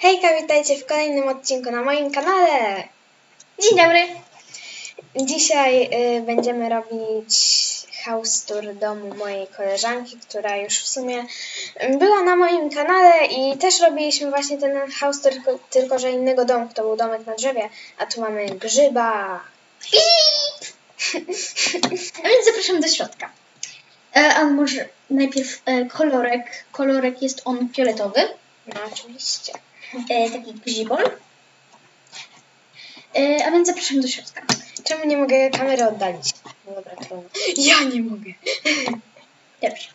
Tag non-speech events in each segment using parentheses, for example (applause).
Hejka, witajcie w kolejnym odcinku na moim kanale. Dzień dobry. Dzisiaj y, będziemy robić house tour domu mojej koleżanki, która już w sumie y, była na moim kanale i też robiliśmy właśnie ten house tour, tylko, tylko że innego domu. To był domek na drzewie, a tu mamy grzyba. A więc zapraszam do środka. E, a może najpierw e, kolorek. Kolorek jest on fioletowy. No oczywiście. E, taki gzibol. E, a więc zapraszam do środka. Czemu nie mogę kamery oddalić? No dobra, trudno. Ja nie mogę. (laughs) Dobrze.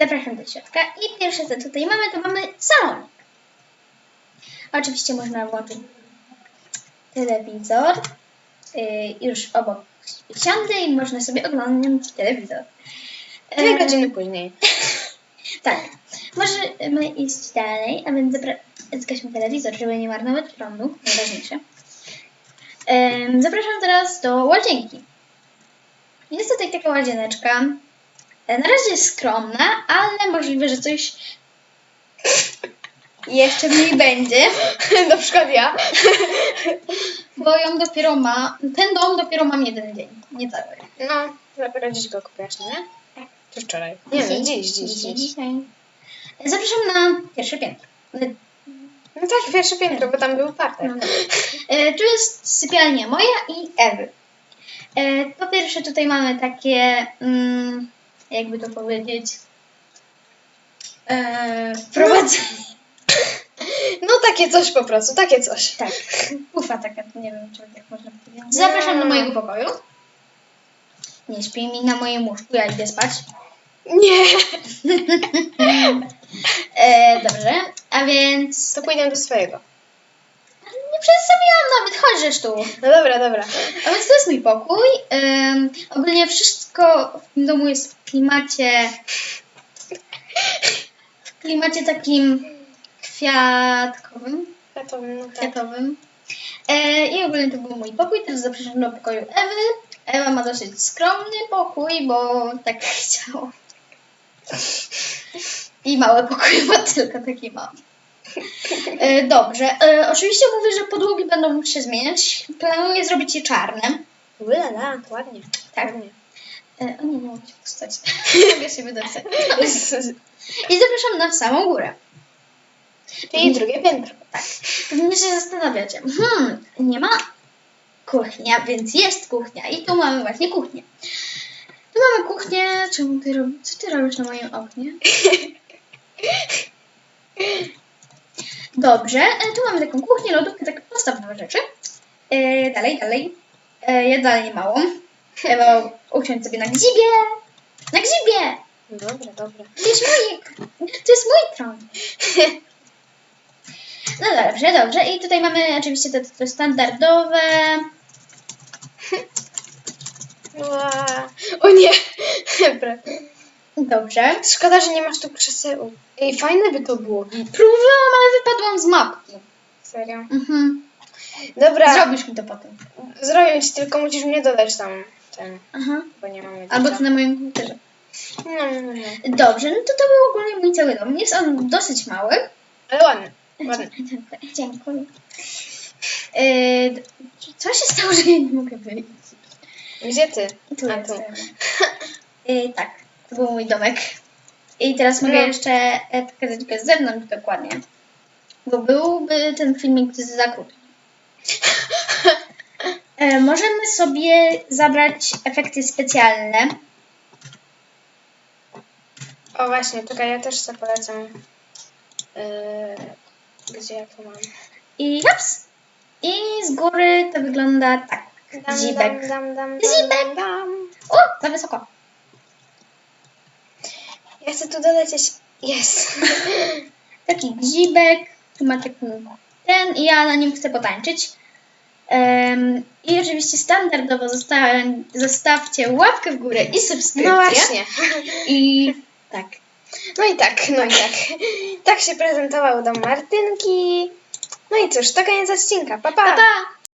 Zapraszam do środka. I pierwsze co tutaj mamy, to mamy salonik. Oczywiście można włączyć telewizor. E, już obok siądę i można sobie oglądać telewizor. E, Dwie godziny później. (laughs) Tak. Możemy iść dalej, a więc zapra- zgaśmy telewizor, żeby nie marnować prądu. Najważniejsze. Zapraszam teraz do łazienki. Jest tutaj taka łazieneczka. E, Na razie jest skromna, ale możliwe, że coś jeszcze w niej będzie, (laughs) Na przykład ja. (laughs) bo ją dopiero ma, ten dom dopiero mam jeden dzień, nie cały. No, dopiero dziś go kupiłaś, nie? Czy wczoraj? Nie no, dziś, dziś, dziś. dzisiaj. Zapraszam na pierwsze piętro. No tak, pierwsze piętro, bo tam był parter. No. E, tu jest sypialnia moja i Ewy. E, po pierwsze tutaj mamy takie, mm, jakby to powiedzieć, e, prowadzenie. No takie coś po prostu, takie coś. Tak, pufa taka, nie wiem, czy tak można powiedzieć. Zapraszam do mojego pokoju. Nie śpi mi na moim łóżku, ja idę spać. Nie! (laughs) Więc To pójdę do swojego. nie przedstawiłam nawet, chodź tu. No dobra, dobra. A więc to jest mój pokój. Ym, ogólnie wszystko w tym domu jest w klimacie. W klimacie takim kwiatkowym. Kwiatowym, no tak. kwiatowym. E, I ogólnie to był mój pokój. Teraz zapraszam do pokoju Ewy. Ewa ma dosyć skromny pokój, bo tak chciała. I mały pokój ma tylko taki mały. E, dobrze. E, oczywiście mówię, że podłogi będą się zmieniać. Planuję zrobić je czarne. Ulala, ładnie. Tak. Ładnie. E, o nie, nie mogę się wstać. (laughs) Ja się wydostać. I zapraszam na samą górę. I drugie piętro. Tak. Pewnie się zastanawiacie. Hmm, nie ma kuchnia, więc jest kuchnia. I tu mamy właśnie kuchnię. Tu mamy kuchnię. Czemu ty robisz? Co ty robisz na moim oknie? (laughs) Dobrze. E, tu mamy taką kuchnię, lodówkę, takie podstawowe rzeczy. E, dalej, dalej. E, jadalnię małą. Ewa usiądź sobie na gzibie. Na gzibie! Dobra, dobra. To jest mój, to jest mój tron. (laughs) No dobrze, dobrze. I tutaj mamy oczywiście te, te standardowe. O nie! (laughs) Dobra. Dobrze. Szkoda, że nie masz tu krzeseł. Ej, fajne by to było. Próbowałam, ale wypadłam z mapki. Serio. Mhm. Dobra, Zrobisz mi to potem. zrobię ci, tylko musisz mnie dodać tam. Ten, Aha. bo nie mamy Albo ty na moim komputerze. tam. No, no, no. Dobrze, no to to był ogólnie mój cały dom. Jest on dosyć mały. Ale ładny. Ładny. Dziękuję. Dziękuję. Yy, co się stało, że ja nie mogę wyjść? Gdzie ty? Tu A, jestem. (laughs) Yy, tak, to był mój domek. I teraz mogę No. jeszcze e, pokazać go z zewnątrz dokładnie. Bo byłby ten filmik za krótki. (laughs) E, możemy sobie zabrać efekty specjalne. O właśnie, czekaj, ja też sobie polecam. Yy, gdzie ja to mam? I haps! I z góry to wygląda tak. Dam, Zibek. Dam, dam, dam, Zibek. dam, dam. O, za wysoko. Ja chcę tu dodać jeszcze... Jest. (laughs) Taki gzibek. Tu ma taki ten i ja na nim chcę potańczyć. Em, I oczywiście standardowo zosta zostawcie łapkę w górę i subskrypcję. No właśnie. I (laughs) tak. No i tak, no i tak. Tak się prezentował dom Martynki. No i cóż, to koniec odcinka. Pa, pa. Pa, pa!